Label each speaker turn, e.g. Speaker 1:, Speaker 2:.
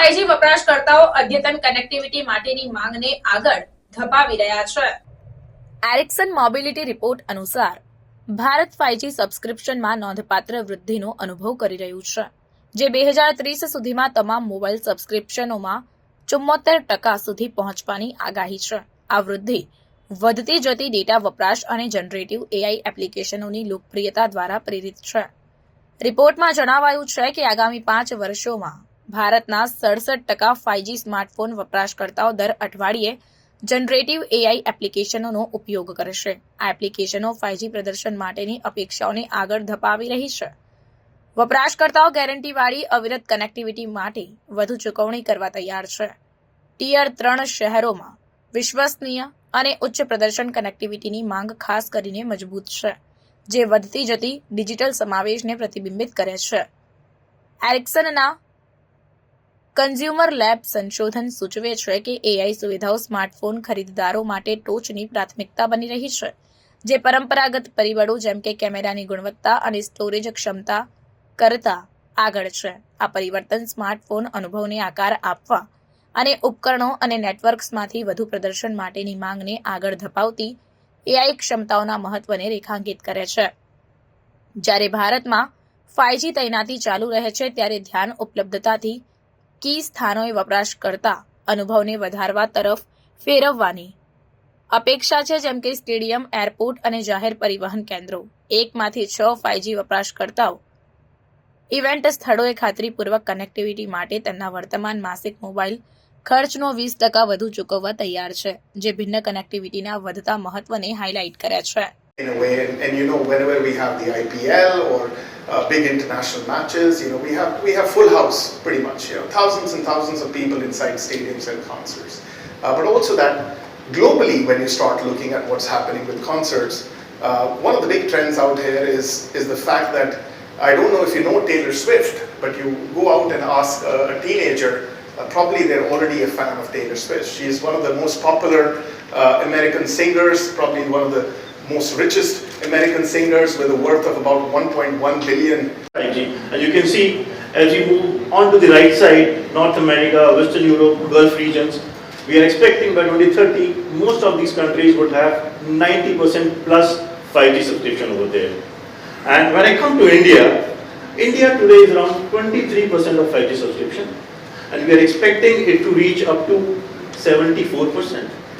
Speaker 1: Five G વપરાશકર્તાઓ અદ્યતન connectivity માટેની માંગને આગળ ધપાવી રહ્યા છે. એરિક્સન મોબિલિટી રિપોર્ટ અનુસાર, ભારત ફાઈવજી સબસ્ક્રિપ્શનમાં નોંધપાત્ર વૃદ્ધિનો અનુભવ કરી રહ્યું છે, જે બે હજાર ત્રીસ સુધીમાં તમામ મોબાઈલ સબસ્ક્રિપ્શનોમાં ચુમ્મોતેર ટકા સુધી પહોંચવાની આગાહી છે. આ વૃદ્ધિ વધતી જતી ડેટા વપરાશ અને જનરેટિવ એઆઈ એપ્લિકેશનોની લોકપ્રિયતા દ્વારા પ્રેરિત છે. રિપોર્ટમાં જણાવાયું છે કે આગામી પાંચ વર્ષોમાં ભારતના સડસઠ ટકા ફાઇવજી સ્માર્ટફોન વપરાશકર્તાઓ દર અઠવાડિયે જનરેટિવ એઆઈ એપ્લિકેશનોનો ઉપયોગ કરશે. આ એપ્લિકેશનો ફાઇવજી પ્રદર્શન માટેની અપેક્ષાઓને આગળ ધપાવી રહી છે. વપરાશકર્તાઓ ગેરંટીવાળી અવિરત કનેક્ટિવિટી માટે વધુ ચૂકવણી કરવા તૈયાર છે. ટિયર ત્રણ શહેરોમાં વિશ્વસનીય અને ઉચ્ચ પ્રદર્શન કનેક્ટિવિટીની માંગ ખાસ કરીને મજબૂત છે, જે વધતી જતી ડિજિટલ સમાવેશને પ્રતિબિંબિત કરે છે. એરિક્સનના કન્ઝ્યુમર લેબ સંશોધન સૂચવે છે કે એઆઈ સુવિધાઓ સ્માર્ટફોન ખરીદદારો માટે ટોચની પ્રાથમિકતા બની રહી છે, જે પરંપરાગત પરિબળો જેમ કે કેમેરાની ગુણવત્તા અને સ્ટોરેજ ક્ષમતા કરતા આગળ છે. આ પરિવર્તન સ્માર્ટફોન અનુભવને આકાર આપવા અને ઉપકરણો અને નેટવર્ક્સમાંથી વધુ પ્રદર્શન માટેની માંગને આગળ ધપાવતી એઆઈ ક્ષમતાઓના મહત્વને રેખાંકિત કરે છે. જ્યારે ભારતમાં ફાઇવજી તૈનાતી ચાલુ રહે છે, ત્યારે ધ્યાન ઉપલબ્ધતાથી કી સ્થાનોએ વપરાશ કરતા અનુભવને વધારવા તરફ ફેરવવાની અપેક્ષા છે, જેમ કે સ્ટેડિયમ, એરપોર્ટ અને જાહેર પરિવહન કેન્દ્રો. એકમાંથી છ ફાઇવજી વપરાશકર્તાઓ ઇવેન્ટ સ્થળોએ ખાતરીપૂર્વક કનેક્ટિવિટી માટે તેમના વર્તમાન માસિક મોબાઈલ ખર્ચનો વીસ ટકા વધુ ચૂકવવા તૈયાર છે, જે ભિન્ન કનેક્ટિવિટીના વધતા મહત્વને હાઇલાઇટ કરે છે.
Speaker 2: In a way. And, and you know, whenever we have the IPL or uh, big international matches, you know, we have we have full house pretty much. You know, thousands and thousands of people inside stadiums and concerts. Uh, but also that globally, when you start looking at what's happening with concerts, uh, one of the big trends out here is is the fact that I don't know if you know Taylor Swift, but you go out and ask a, a teenager. Uh, probably they're already a fan of Taylor Swift. She is one of the most popular uh, American singers, probably one of the most richest American singers with a worth of about 1.1 billion
Speaker 3: 5G. And you can see as you move on to the right side, North America, Western Europe, Gulf regions, we are expecting by 2030, most of these countries would have 90% plus 5G subscription over there. And when I come to India, India today is around 23% of 5G subscription, and we are expecting it to reach up to 74%.